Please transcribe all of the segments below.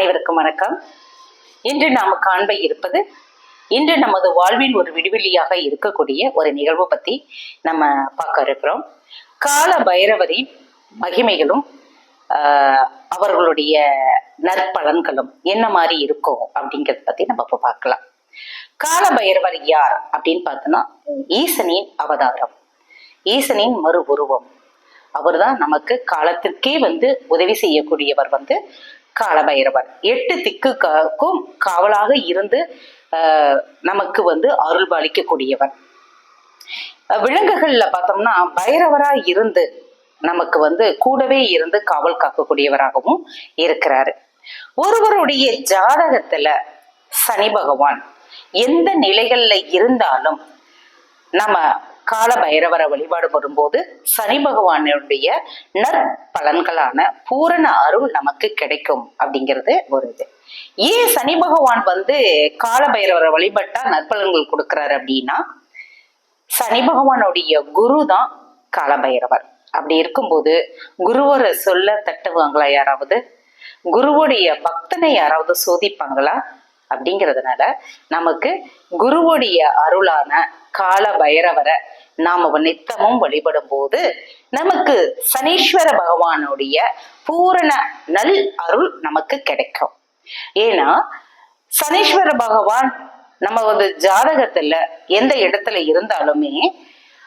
அனைவருக்கும் வணக்கம். இன்று நாம் காண்ப இருப்பது இன்று நமது வாழ்வின் ஒரு விடுவெளியாக இருக்கக்கூடிய ஒரு நிகழ்வு பத்தி நம்ம பார்க்க இருக்கிறோம். கால பைரவரின் மகிமைகளும் அவர்களுடைய நற்பலன்களும் என்ன மாதிரி இருக்கும் அப்படிங்கிறத பத்தி நம்ம இப்போ பார்க்கலாம். கால பைரவர் யார் அப்படின்னு பார்த்தோம்னா ஈசனின் அவதாரம். ஈசனின் மறு உருவம். அவர் தான் நமக்கு காலத்திற்கே வந்து உதவி செய்யக்கூடியவர் வந்து காலபைரவர். எட்டு திக்குக்கும் காவலாக இருந்து நமக்கு வந்து அருள் பாலிக்கக்கூடியவர். விலங்குகள்ல பார்த்தோம்னா பைரவரா இருந்து நமக்கு வந்து கூடவே இருந்து காவல் காக்கக்கூடியவராகவும் இருக்கிறாரு. ஒருவருடைய ஜாதகத்துல சனி பகவான் எந்த நிலைகள்ல இருந்தாலும் நம்ம கால பைரவரை வழிபாடு வரும்போது சனி பகவானுடைய நற்பலன்களான பூரண அருள் நமக்கு கிடைக்கும் அப்படிங்கிறது ஒரு இது. ஏன் சனி பகவான் வந்து கால பைரவரை வழிபட்டா நற்பலன்கள் கொடுக்கிறாரு அப்படின்னா சனி பகவானுடைய குரு தான் காலபைரவர். அப்படி இருக்கும்போது குருவரை சொல்ல தட்டுவாங்களா யாராவது? குருவுடைய பக்தனை யாராவது சோதிப்பாங்களா? அப்படிங்கிறதுனால நமக்கு குருவுடைய அருளான கால பைரவரை நாம நித்தமும் வழிபடும் போது நமக்கு சனீஸ்வர பகவானுடைய பூரண நல் அருள் நமக்கு கிடைக்கும். ஏன்னா சனீஸ்வர பகவான் நம்ம வந்து ஜாதகத்துல எந்த இடத்துல இருந்தாலுமே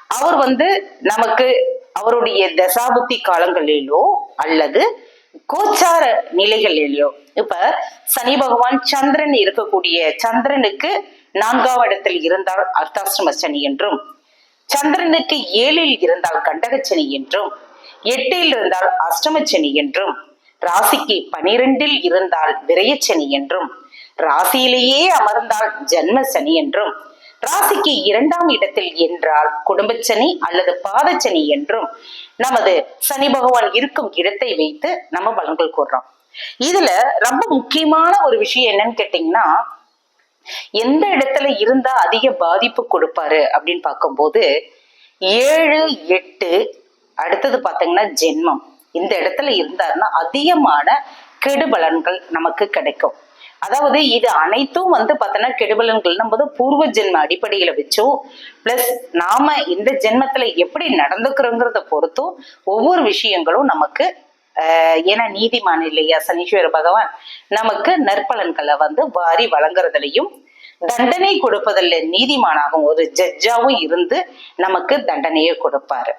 அவர் வந்து நமக்கு அவருடைய தசாபுத்தி காலங்களிலோ அல்லது கோச்சார நிலைகளிலோ இப்ப சனி பகவான் சந்திரன் இருக்கக்கூடிய சந்திரனுக்கு நான்காவது இடத்தில் இருந்தால் அர்த்தாசிரம சனி என்றும் சந்திரனுக்கு ஏழில் இருந்தால் கண்டக சனி என்றும் எட்டில் இருந்தால் அஷ்டம சனி என்றும் ராசிக்கு பனிரெண்டில் இருந்தால் விரயச்சனி என்றும் ராசியிலேயே அமர்ந்தால் ஜென்ம சனி என்றும் ராசிக்கு இரண்டாம் இடத்தில் என்றால் குடும்பச்சனி அல்லது பாதச்சனி என்றும் நமது சனி பகவான் இருக்கும் இடத்தை வைத்து நம்ம பலன்கள் கூறுறோம் இதுல ரொம்ப முக்கியமான ஒரு விஷயம் என்னன்னு கேட்டீங்கன்னா எந்த இடத்துல இருந்தா அதிக பாதிப்பு கொடுப்பாரு அப்படின்னு பார்க்கும்போது ஏழு எட்டு அடுத்தது பார்த்தீங்கன்னா ஜென்மம். இந்த இடத்துல இருந்தாருன்னா அதிகமான கெடுபலன்கள் நமக்கு கிடைக்கும். அதாவது இது அனைத்தும் வந்து பார்த்தோன்னா கெடுபலன்கள் போது பூர்வ ஜென்ம அடிப்படையில வச்சோ பிளஸ் நாம இந்த ஜென்மத்துல எப்படி நடந்துக்கிறோங்கிறத பொறுத்தும் ஒவ்வொரு விஷயங்களும் நமக்கு ஏன்னா நீதிமான் இல்லையா சனீஸ்வர பகவான் நமக்கு நற்பலன்களை வந்து வாரி வழங்குறதுலையும் தண்டனை கொடுப்பதில் நீதிமானாகவும் ஒரு ஜட்ஜாவும் இருந்து நமக்கு தண்டனையை கொடுப்பாரு.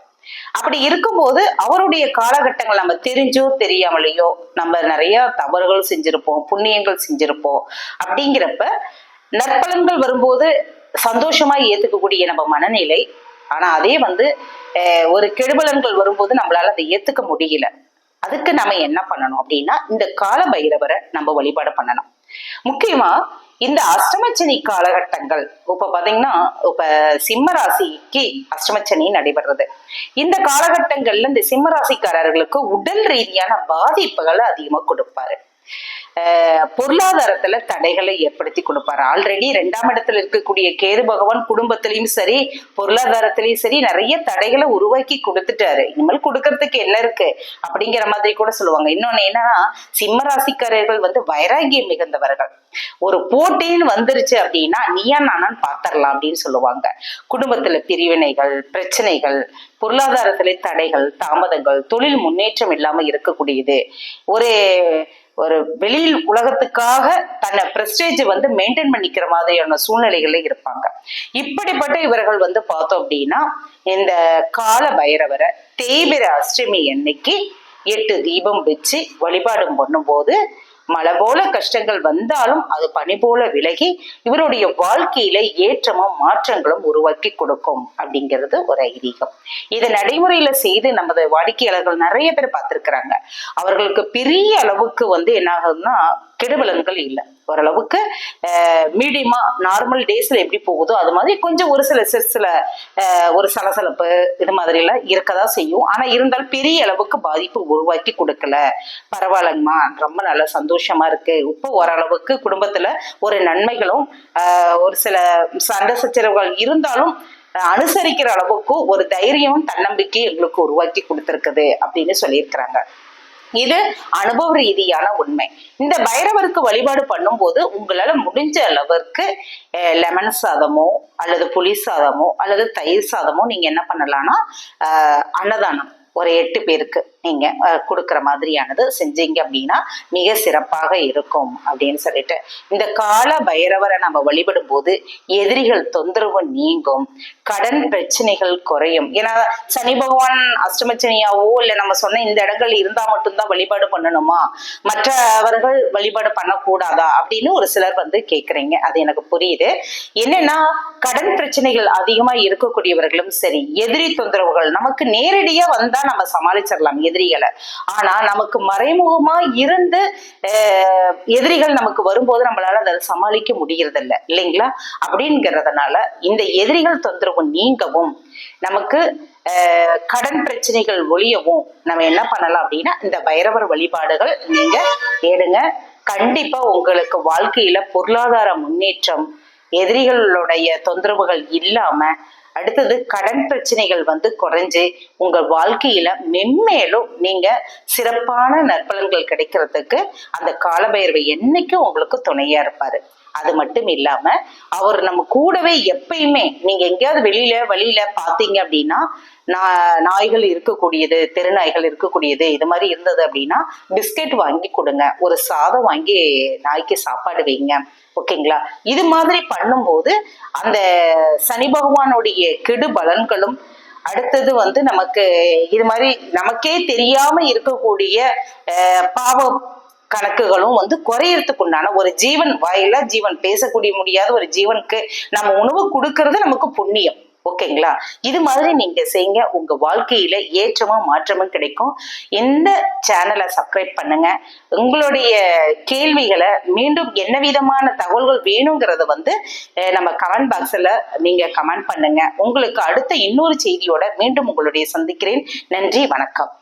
அப்படி இருக்கும்போது அவருடைய காலகட்டங்கள் நம்ம தெரிஞ்சோ தெரியாமலையோ நம்ம நிறைய தவறுகள் செஞ்சிருப்போம் புண்ணியங்கள் செஞ்சிருப்போம். அப்படிங்கிறப்ப நற்பலன்கள் வரும்போது சந்தோஷமா ஏத்துக்கக்கூடிய நம்ம மனநிலை. ஆனா அதே வந்து ஒரு கெடுபலன்கள் வரும்போது நம்மளால அதை ஏத்துக்க முடியல. அதுக்கு நம்ம என்ன பண்ணணும் அப்படின்னா இந்த கால பைரவரை நம்ம வழிபாடு பண்ணணும். முக்கியமா இந்த அஷ்டமச்சனி காலகட்டங்கள் இப்ப பாத்தீங்கன்னா இப்ப சிம்ம ராசிக்கு அஷ்டமச்சனி நடைபெறுறது. இந்த காலகட்டங்கள்ல இந்த சிம்ம ராசிக்காரர்களுக்கு உடல் ரீதியான பாதிப்புகளை அதிகமா கொடுப்பாரு. பொருளாதாரத்துல தடைகளை ஏற்படுத்தி கொடுப்பாரு. ஆல்ரெடி ரெண்டாம் இடத்துல இருக்கக்கூடிய கேது பகவான் குடும்பத்திலையும் சரி பொருளாதாரத்திலையும் சரி நிறைய தடைகளை உருவாக்கி கொடுத்துட்டாரு. இனிமேல் கொடுக்கறதுக்கு என்ன இருக்கு? அப்படிங்கிற மாதிரி கூட சொல்லுவாங்க. இன்னொன்னு என்னன்னா சிம்மராசிக்காரர்கள் வந்து வைராகியம் மிகுந்தவர்கள். ஒரு போட்டின்னு வந்துருச்சு அப்படின்னா நீயா நானான்னு பாத்திரலாம் அப்படின்னு சொல்லுவாங்க. குடும்பத்துல பிரிவினைகள் பிரச்சனைகள் பொருளாதாரத்திலே தடைகள் தாமதங்கள் தொழில் முன்னேற்றம் இல்லாம இருக்கக்கூடியது. ஒரு ஒரு வெளியில் உலகத்துக்காக தன்னை பிரஸ்டேஜ் வந்து மெயின்டைன் பண்ணிக்கிற மாதிரியான சூழ்நிலைகள்ல இருப்பாங்க. இப்படிப்பட்ட இவர்கள் வந்து பார்த்தோம் அப்படின்னா இந்த கால பைரவரை தேய்பிர அஷ்டமி அன்னைக்கு எட்டு தீபம் வச்சு வழிபாடு பண்ணும்போது மழை போல கஷ்டங்கள் வந்தாலும் அது பனி போல விலகி இவருடைய வாழ்க்கையில ஏற்றமும் மாற்றங்களும் உருவாக்கி கொடுக்கும் அப்படிங்கிறது ஒரு ஐதீகம். இதை நடைமுறையில செய்து நமது வாடிக்கையாளர்கள் நிறைய பேர் பார்த்திருக்கிறாங்க. அவர்களுக்கு பெரிய அளவுக்கு வந்து என்ன ஆகுதுன்னா கெடுபலன்கள் இல்லை. ஓரளவுக்கு மீடியமா நார்மல் டேஸ்ல எப்படி போகுதோ அது மாதிரி கொஞ்சம் ஒரு சில சில ஒரு சலசலப்பு இது மாதிரி எல்லாம் இருக்கதான் செய்யும். ஆனா இருந்தாலும் பெரிய அளவுக்கு பாதிப்பு உருவாக்கி கொடுக்கல. பரவாயில்லங்கம்மா. ரொம்ப நல்ல சந்தோஷமா இருக்கு. இப்போ ஓரளவுக்கு குடும்பத்துல ஒரு நன்மைகளும் ஆஹ், ஒரு சில சண்டை சச்சரவுகள் இருந்தாலும் அஹ், அனுசரிக்கிற அளவுக்கு ஒரு தைரியமும் தன்னம்பிக்கையும் எங்களுக்கு உருவாக்கி கொடுத்துருக்குது அப்படின்னு சொல்லியிருக்கிறாங்க. இது அனுபவ ரீதியான உண்மை. இந்த பைரவருக்கு வழிபாடு பண்ணும்போது உங்களால முடிஞ்ச அளவிற்கு லெமன் சாதமோ அல்லது புளி சாதமோ அல்லது தயிர் சாதமோ நீங்க என்ன பண்ணலாம்னா அன்னதானம் ஒரு எட்டு பேருக்கு. நீங்க கொடுக்குற மாதிரியானது செஞ்சீங்க அப்படின்னா மிக சிறப்பாக இருக்கும் அப்படின்னு சொல்லிட்டு. இந்த கால பைரவரை நம்ம வழிபடும் போது எதிரிகள் தொந்தரவு நீங்கும் கடன் பிரச்சனைகள் குறையும். ஏன்னா சனி பகவான் அஷ்டமச்சனியாவோ இல்லை நம்ம சொன்ன இந்த இடங்கள் இருந்தா மட்டும்தான் வழிபாடு பண்ணணுமா? மற்றவர்கள் வழிபாடு பண்ணக்கூடாதா? அப்படின்னு ஒரு சிலர் வந்து கேக்குறீங்க. அது எனக்கு புரியுது. என்னன்னா கடன் பிரச்சனைகள் அதிகமா இருக்கக்கூடியவர்களும் சரி எதிரி தொந்தரவுகள் நமக்கு நேரடியா வந்தா நம்ம சமாளிச்சிடலாம். எதிரிகளை. ஆனா நமக்கு மறைமுகமா இருந்து எதிரிகள் நமக்கு வரும்போது நம்மளால அதை சமாளிக்க முடியறதில்ல. இல்லைங்களா? அப்படிங்கிறதுனால இந்த எதிரிகள் தொந்தரவு நீங்கவும் நமக்கு கடன் பிரச்சனைகள் ஒழியவும் நம்ம என்ன பண்ணலாம் அப்படின்னா இந்த பைரவர் வழிபாடுகள் நீங்க ஏடுங்க கண்டிப்பா உங்களுக்கு வாழ்க்கையில பொருளாதார முன்னேற்றம் எதிரிகளுடைய தொந்தரவுகள் இல்லாம அடுத்தது கடன் பிரச்சனைகள் வந்து குறைஞ்சு உங்க வாழ்க்கையில மென்மேலும் நீங்க சிறப்பான நற்பலன்கள் கிடைக்கிறதுக்கு அந்த காலபைரவை என்னைக்கும் உங்களுக்கு துணையா இருப்பாரு. அது மட்டும் இல்லாம அவர் நம்ம கூடவே எப்பயுமே நீங்க எங்கேயாவது வெளியில வழியில பாத்தீங்க அப்படின்னா நா- நாய்கள் இருக்கக்கூடியது தெருநாய்கள் இருக்கக்கூடியது இது மாதிரி இருந்தது அப்படின்னா பிஸ்கெட் வாங்கி கொடுங்க. ஒரு சாதம் வாங்கி நாய்க்கு சாப்பாடு வைங்க. ஓகேங்களா? இது மாதிரி பண்ணும்போது அந்த சனி பகவானுடைய கெடு பலன்களும் அடுத்தது வந்து நமக்கு இது மாதிரி நமக்கே தெரியாம இருக்கக்கூடிய பாவ கணக்குகளும் வந்து குறையறதுக்கு உண்டான ஒரு ஜீவன் வாயில ஜீவன் பேசக்கூடிய முடியாத ஒரு ஜீவனுக்கு நம்ம உணவு கொடுக்கறது நமக்கு புண்ணியம். ஓகேங்களா? இது மாதிரி நீங்க செய்யுங்க உங்க வாழ்க்கையில ஏற்றமும் மாற்றமும் கிடைக்கும். இந்த சேனலை சப்ஸ்கிரைப் பண்ணுங்க. உங்களுடைய கேள்விகளை மீண்டும் என்ன விதமான தகவல்கள் வேணுங்கிறத வந்து நம்ம கமெண்ட் பாக்ஸ்ல நீங்க கமெண்ட் பண்ணுங்க. உங்களுக்கு அடுத்த இன்னொரு செய்தியோட மீண்டும் உங்களுடைய சந்திக்கிறேன். நன்றி வணக்கம்.